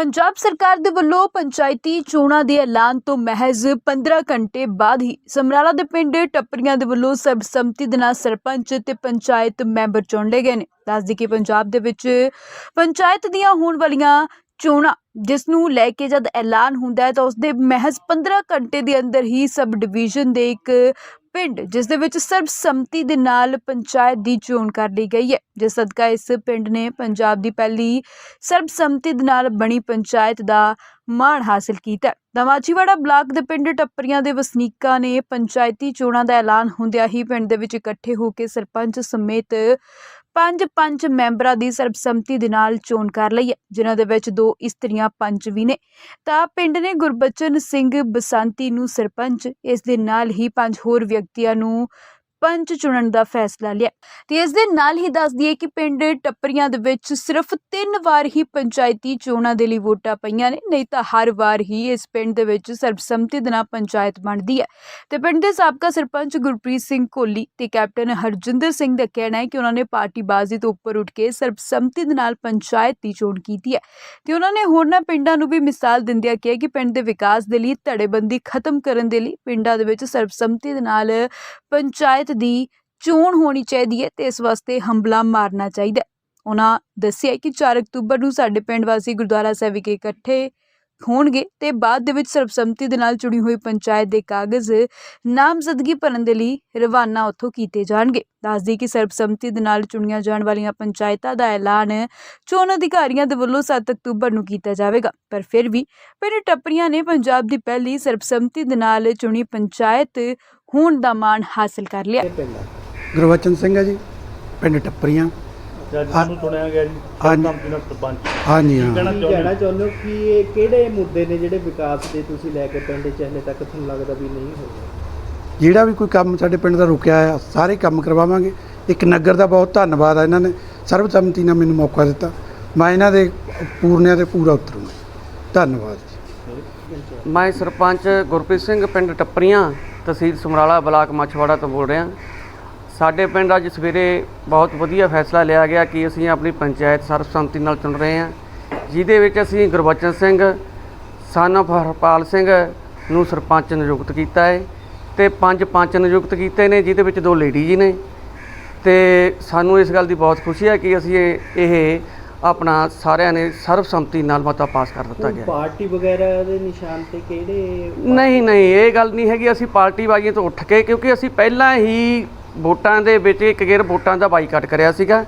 ਪੰਜਾਬ ਸਰਕਾਰ ਦੇ ਵੱਲੋਂ ਪੰਚਾਇਤੀ ਚੋਣਾਂ ਦੇ ਐਲਾਨ ਤੋਂ ਮਹਿਜ਼ 15 ਘੰਟੇ ਬਾਅਦ ਹੀ ਸਮਰਾਲਾ ਦੇ ਪਿੰਡ ਟੱਪਰੀਆਂ ਦੇ ਵੱਲੋਂ ਸਰਬਸੰਮਤੀ ਦੇ ਨਾਲ ਸਰਪੰਚ ਤੇ ਪੰਚਾਇਤ ਮੈਂਬਰ ਚੁਣ ਲਏ ਗਏ ਨੇ। ਦੱਸਦੀ ਕਿ ਪੰਜਾਬ ਦੇ ਵਿੱਚ ਪੰਚਾਇਤ ਦੀਆਂ ਹੋਣ ਵਾਲੀਆਂ ਚੋਣਾਂ, ਜਿਸ ਨੂੰ ਲੈ ਕੇ ਜਦ ਐਲਾਨ ਹੁੰਦਾ ਹੈ ਤਾਂ ਉਸ ਦੇ ਮਹਿਜ਼ 15 ਘੰਟੇ ਦੇ ਅੰਦਰ ਹੀ ਸਬ ਡਿਵੀਜ਼ਨ ਦੇ ਇੱਕ ਪਿੰਡ, ਜਿਸ ਦੇ ਵਿੱਚ ਸਰਬਸੰਮਤੀ ਦੇ ਨਾਲ ਪੰਚਾਇਤ ਦੀ ਚੋਣ ਕਰ ਲਈ ਗਈ ਹੈ ਜਿਸ ਸਦਕਾ ਇਸ ਪਿੰਡ ਨੇ ਪੰਜਾਬ ਦੀ ਪਹਿਲੀ ਸਰਬਸੰਮਤੀ ਦੇ ਨਾਲ ਬਣੀ ਪੰਚਾਇਤ ਦਾ ਮਾਣ ਹਾਸਲ ਕੀਤਾ ਹੈ। ਤਾਂ ਬਲਾਕ ਦੇ ਪਿੰਡ ਟੱਪਰੀਆਂ ਦੇ ਵਸਨੀਕਾਂ ਨੇ ਪੰਚਾਇਤੀ ਚੋਣਾਂ ਦਾ ਐਲਾਨ ਹੁੰਦਿਆਂ ਹੀ ਪਿੰਡ ਦੇ ਵਿੱਚ ਇਕੱਠੇ ਹੋ ਕੇ ਸਰਪੰਚ ਸਮੇਤ ਪੰਜ ਪੰਜ ਮੈਂਬਰਾਂ ਦੀ ਸਰਬਸੰਮਤੀ ਦੇ ਨਾਲ ਚੋਣ ਕਰ ਲਈ ਹੈ, ਜਿਨ੍ਹਾਂ ਦੇ ਵਿੱਚ ਦੋ ਇਸਤਰੀਆਂ ਪੰਚ ਵੀ ਨੇ। ਤਾਂ ਪਿੰਡ ਨੇ ਗੁਰਬਚਨ ਸਿੰਘ ਬਸੰਤੀ ਨੂੰ ਸਰਪੰਚ, ਇਸ ਦੇ ਨਾਲ ਹੀ ਪੰਜ ਹੋਰ ਵਿਅਕਤੀਆਂ ਨੂੰ ਪੰਚ ਚੁਣਨ ਦਾ ਫੈਸਲਾ ਲਿਆ। ਤੇ ਇਸ ਦੇ ਨਾਲ ਹੀ ਦੱਸ ਦਈਏ ਕਿ ਪਿੰਡ ਟੱਪਰੀਆਂ ਦੇ ਵਿੱਚ ਸਿਰਫ ਤਿੰਨ ਵਾਰ ਹੀ ਪੰਚਾਇਤੀ ਚੋਣਾਂ ਦੇ ਲਈ ਵੋਟਾਂ ਪਈਆਂ ਨੇ, ਨਹੀਂ ਤਾਂ ਹਰ ਵਾਰ ਹੀ ਇਸ ਪਿੰਡ ਦੇ ਵਿੱਚ ਸਰਬਸੰਮਤੀ ਦੇ ਨਾਲ ਪੰਚਾਇਤ ਬਣਦੀ ਹੈ। ਤੇ ਪਿੰਡ ਦੇ ਸਾਬਕਾ ਸਰਪੰਚ ਗੁਰਪ੍ਰੀਤ ਸਿੰਘ ਕੋਹਲੀ ਤੇ ਕੈਪਟਨ ਹਰਜਿੰਦਰ ਸਿੰਘ ਦਾ ਕਹਿਣਾ ਹੈ ਕਿ ਉਹਨਾਂ ਨੇ ਪਾਰਟੀਬਾਜ਼ੀ ਤੋਂ ਉੱਪਰ ਉੱਠ ਕੇ ਸਰਬਸੰਮਤੀ ਦੇ ਨਾਲ ਪੰਚਾਇਤ ਦੀ ਚੋਣ ਕੀਤੀ ਹੈ। ਤੇ ਉਹਨਾਂ ਨੇ ਹੋਰਨਾਂ ਪਿੰਡਾਂ ਨੂੰ ਵੀ ਮਿਸਾਲ ਦਿੰਦਿਆਂ ਕਿਹਾ ਕਿ ਪਿੰਡ ਦੇ ਵਿਕਾਸ ਦੇ ਲਈ ਧੜੇਬੰਦੀ ਖਤਮ ਕਰਨ ਦੇ ਲਈ ਪਿੰਡਾਂ ਦੇ ਵਿੱਚ ਸਰਬਸੰਮਤੀ ਦੇ ਨਾਲ ਪੰਚਾਇਤ ਦੀ ਚੋਣ ਹੋਣੀ ਚਾਹੀਦੀ ਹੈ ਤੇ ਇਸ ਵਾਸਤੇ ਹੰਬਲਾ ਮਾਰਨਾ ਚਾਹੀਦਾ ਹੈ। ਉਹਨਾਂ ਦੱਸਿਆ ਕਿ 4 ਅਕਤੂਬਰ ਨੂੰ ਸਾਡੇ ਪਿੰਡ ਵਾਸੀ ਗੁਰਦੁਆਰਾ ਸਾਹਿਬ ਵਿਖੇ ਇਕੱਠੇ ਹੋਣਗੇ ਤੇ ਬਾਅਦ ਦੇ ਵਿੱਚ ਸਰਬਸੰਮਤੀ ਦੇ ਨਾਲ ਚੁਣੀ ਹੋਈ ਪੰਚਾਇਤ ਦੇ ਕਾਗਜ਼ ਨਾਮਜ਼ਦਗੀ ਭਰਨ ਦੇ ਲਈ ਰਵਾਨਾ ਉੱਥੋਂ ਕੀਤੇ ਜਾਣਗੇ। ਦੱਸਦੀ ਕਿ ਸਰਬਸੰਮਤੀ ਦੇ ਨਾਲ ਚੁਣੀਆਂ ਜਾਣ ਵਾਲੀਆਂ ਪੰਚਾਇਤਾਂ ਦਾ ਐਲਾਨ ਚੋਣ ਅਧਿਕਾਰੀਆਂ ਦੇ ਵੱਲੋਂ 7 ਅਕਤੂਬਰ ਨੂੰ ਕੀਤਾ ਜਾਵੇਗਾ। ਪਰ ਫਿਰ ਵੀ ਪਿੰਡ ਟੱਪਰੀਆਂ ਨੇ ਪੰਜਾਬ ਦੀ ਪਹਿਲੀ ਸਰਬਸੰਮਤੀ ਦੇ ਨਾਲ ਚੁਣੀ ਪੰਚਾਇਤ ਹੋਣ ਦਾ ਮਾਣ ਹਾਸਲ ਕਰ ਲਿਆ। ਗੁਰਵਚਨ ਸਿੰਘ ਹੈ ਜੀ, ਪਿੰਡ ਟੱਪਰੀਆਂ। ਜੱਜ ਨੂੰ ਚੁਣਿਆ ਗਿਆ ਜੀ ਹਾਂਜੀ। ਸਰਪੰਚ ਨਾਲ ਸਰਪੰਚ। ਹਾਂਜੀ ਹਾਂ। ਕਹਿਣਾ ਕੀ ਚਾਹੁੰਦੇ ਕਹਿਣਾ ਚਾਹੁੰਦੇ ਹੋ ਕਿ ਇਹ ਕਿਹੜੇ ਮੁੱਦੇ ਨੇ ਜਿਹੜੇ ਵਿਕਾਸ ਦੇ ਤੁਸੀਂ ਲੈ ਕੇ ਪਿੰਡ 'ਚ ਹਲੇ ਤੱਕ ਤੁਹਾਨੂੰ ਲੱਗਦਾ ਵੀ ਨਹੀਂ ਹੋਏ ਜਿਹੜਾ ਵੀ ਕੋਈ ਕੰਮ ਸਾਡੇ ਪਿੰਡ ਦਾ ਰੁਕਿਆ ਆ ਸਾਰੇ ਕੰਮ ਕਰਵਾਵਾਂਗੇ। ਇੱਕ ਨਗਰ ਦਾ ਬਹੁਤ ਧੰਨਵਾਦ ਆ ਇਹਨਾਂ ਨੇ ਸਰਬਸੰਮਤੀ ਨਾਲ ਮੈਨੂੰ ਮੌਕਾ ਦਿੱਤਾ। ਮੈਂ ਇਹਨਾਂ ਦੇ ਪੂਰਨਿਆਂ ਤੇ ਪੂਰਾ ਉਤਰੂੰਗਾ। ਧੰਨਵਾਦ ਜੀ। ਮੈਂ ਸਰਪੰਚ ਗੁਰਪ੍ਰੀਤ ਸਿੰਘ ਪਿੰਡ ਟੱਪਰੀਆਂ ਤਹਿਸੀਲ ਸਮਰਾਲਾ ਬਲਾਕ ਮਛਵਾੜਾ ਤੋਂ ਬੋਲ ਰਿਹਾ। ਸਾਡੇ ਪਿੰਡ ਅੱਜ ਸਵੇਰੇ ਬਹੁਤ ਵਧੀਆ ਫੈਸਲਾ ਲਿਆ ਗਿਆ ਕਿ ਅਸੀਂ ਆਪਣੀ ਪੰਚਾਇਤ ਸਰਬਸੰਮਤੀ ਨਾਲ ਚੁਣ ਰਹੇ ਹਾਂ ਜਿਹਦੇ ਵਿੱਚ ਅਸੀਂ ਗੁਰਬਚਨ ਸਿੰਘ ਸਨ of ਹਰਪਾਲ ਸਿੰਘ ਨੂੰ ਸਰਪੰਚ ਨਿਯੁਕਤ ਕੀਤਾ ਹੈ ਤੇ ਪੰਜ ਪੰਚ ਨਿਯੁਕਤ ਕੀਤੇ ਨੇ ਜਿਹਦੇ ਵਿੱਚ ਦੋ ਲੇਡੀਜ਼ ਨੇ ਤੇ ਸਾਨੂੰ ਇਸ ਗੱਲ ਦੀ ਬਹੁਤ ਖੁਸ਼ੀ ਹੈ ਕਿ ਅਸੀਂ ਇਹ ਆਪਣਾ ਸਾਰਿਆਂ ਨੇ ਸਰਬਸੰਮਤੀ ਨਾਲ ਮਤਾ ਪਾਸ ਕਰ ਦਿੱਤਾ ਗਿਆ। ਪਾਰਟੀ ਵਗੈਰਾ ਦੇ ਨਿਸ਼ਾਨ ਤੇ ਕਿਹੜੇ ਨਹੀਂ ਨਹੀਂ ਇਹ ਗੱਲ ਨਹੀਂ ਹੈਗੀ ਅਸੀਂ ਪਾਰਟੀ ਬਾਜ਼ੀਆਂ ਤੋਂ ਉੱਠ ਕੇ ਕਿਉਂਕਿ ਅਸੀਂ ਪਹਿਲਾਂ ਹੀ ਵੋਟਾਂ ਦੇ ਵਿੱਚ ਇੱਕ ਗੇਰ ਵੋਟਾਂ ਦਾ ਬਾਈਕਾਟ ਕਰਿਆ ਸੀਗਾ।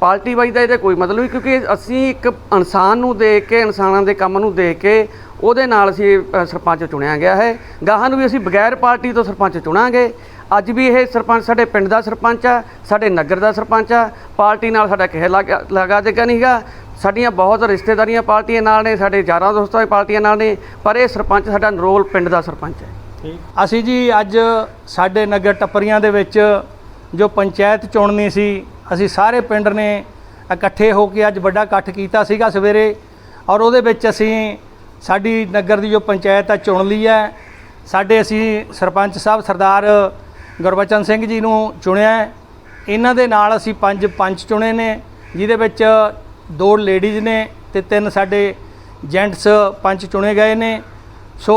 ਪਾਰਟੀ ਵਾਈਜ਼ ਦਾ ਇਹਦਾ ਕੋਈ ਮਤਲਬ ਨਹੀਂ, ਕਿਉਂਕਿ ਅਸੀਂ ਇੱਕ ਇਨਸਾਨ ਨੂੰ ਦੇਖ ਕੇ, ਇਨਸਾਨਾਂ ਦੇ ਕੰਮ ਨੂੰ ਦੇਖ ਕੇ ਉਹਦੇ ਨਾਲ ਅਸੀਂ ਸਰਪੰਚ ਚੁਣਿਆ ਗਿਆ ਹੈ। ਗਾਹਾਂ ਨੂੰ ਵੀ ਅਸੀਂ ਬਗੈਰ ਪਾਰਟੀ ਤੋਂ ਸਰਪੰਚ ਚੁਣਾਂਗੇ। ਅੱਜ ਵੀ ਇਹ ਸਰਪੰਚ ਸਾਡੇ ਪਿੰਡ ਦਾ ਸਰਪੰਚ ਆ, ਸਾਡੇ ਨਗਰ ਦਾ ਸਰਪੰਚ ਆ। ਪਾਰਟੀ ਨਾਲ ਸਾਡਾ ਕਿਸੇ ਲਗਾ ਲਗਾ ਦੇਗਾ ਨਹੀਂਗਾ ਸਾਡੀਆਂ ਬਹੁਤ ਰਿਸ਼ਤੇਦਾਰੀਆਂ ਪਾਰਟੀਆਂ ਨਾਲ ਨੇ, ਸਾਡੇ ਯਾਰਾਂ ਦੋਸਤਾਂ ਦੀ ਪਾਰਟੀਆਂ ਨਾਲ ਨੇ, ਪਰ ਇਹ ਸਰਪੰਚ ਸਾਡਾ ਨਰੋਲ ਪਿੰਡ ਦਾ ਸਰਪੰਚ ਹੈ। ਅਸੀਂ ਜੀ ਅੱਜ ਸਾਡੇ ਨਗਰ ਟੱਪਰੀਆਂ ਦੇ ਵਿੱਚ ਜੋ ਪੰਚਾਇਤ ਚੁਣਨੀ ਸੀ, ਅਸੀਂ ਸਾਰੇ ਪਿੰਡ ਨੇ ਇਕੱਠੇ ਹੋ ਕੇ ਅੱਜ ਵੱਡਾ ਇਕੱਠ ਕੀਤਾ ਸੀਗਾ ਸਵੇਰੇ ਔਰ ਉਹਦੇ ਵਿੱਚ ਅਸੀਂ ਸਾਡੀ ਨਗਰ ਦੀ ਜੋ ਪੰਚਾਇਤ ਆ ਚੁਣ ਲਈ ਹੈ। ਸਾਡੇ ਅਸੀਂ ਸਰਪੰਚ ਸਾਹਿਬ ਸਰਦਾਰ ਗੁਰਬਚਨ ਸਿੰਘ ਜੀ ਨੂੰ ਚੁਣਿਆ ਇਹਨਾਂ ਦੇ ਨਾਲ ਅਸੀਂ ਪੰਜ ਪੰਚ ਚੁਣੇ ਨੇ, ਜਿਹਦੇ ਵਿੱਚ ਦੋ ਲੇਡੀਜ਼ ਨੇ ਤੇ ਤਿੰਨ ਸਾਡੇ ਜੈਂਟਸ ਪੰਚ ਚੁਣੇ ਗਏ ਨੇ। ਸੋ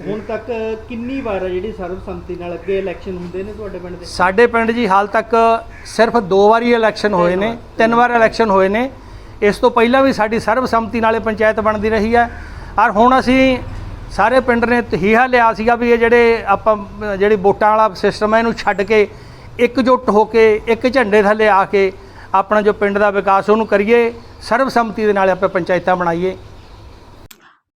ਹੁਣ ਤੱਕ ਕਿੰਨੀ ਵਾਰ ਆ ਜਿਹੜੀ ਸਰਬਸੰਮਤੀ ਨਾਲ ਅੱਗੇ ਇਲੈਕਸ਼ਨ ਹੁੰਦੇ ਨੇ ਤੁਹਾਡੇ ਪਿੰਡ ਦੇ? ਸਾਡੇ ਪਿੰਡ ਜੀ ਹਾਲ ਤੱਕ ਸਿਰਫ ਦੋ ਵਾਰੀ ਇਲੈਕਸ਼ਨ ਹੋਏ ਨੇ ਤਿੰਨ ਵਾਰ ਇਲੈਕਸ਼ਨ ਹੋਏ ਨੇ। ਇਸ ਤੋਂ ਪਹਿਲਾਂ ਵੀ ਸਾਡੀ ਸਰਬਸੰਮਤੀ ਨਾਲੇ ਪੰਚਾਇਤ ਬਣਦੀ ਰਹੀ ਹੈ। ਔਰ ਹੁਣ ਅਸੀਂ ਸਾਰੇ ਪਿੰਡ ਨੇ ਤਹੀਹਾ ਲਿਆ ਸੀਗਾ ਵੀ ਇਹ ਜਿਹੜੇ ਆਪਾਂ ਜਿਹੜੀ ਵੋਟਾਂ ਵਾਲਾ ਸਿਸਟਮ ਹੈ ਇਹਨੂੰ ਛੱਡ ਕੇ ਇਕਜੁੱਟ ਹੋ ਕੇ ਇੱਕ ਝੰਡੇ ਥੱਲੇ ਆ ਕੇ ਆਪਣਾ ਜੋ ਪਿੰਡ ਦਾ ਵਿਕਾਸ ਉਹਨੂੰ ਕਰੀਏ। ਸਰਬਸੰਮਤੀ ਦੇ ਨਾਲ ਆਪਾਂ ਪੰਚਾਇਤਾਂ ਬਣਾਈਏ।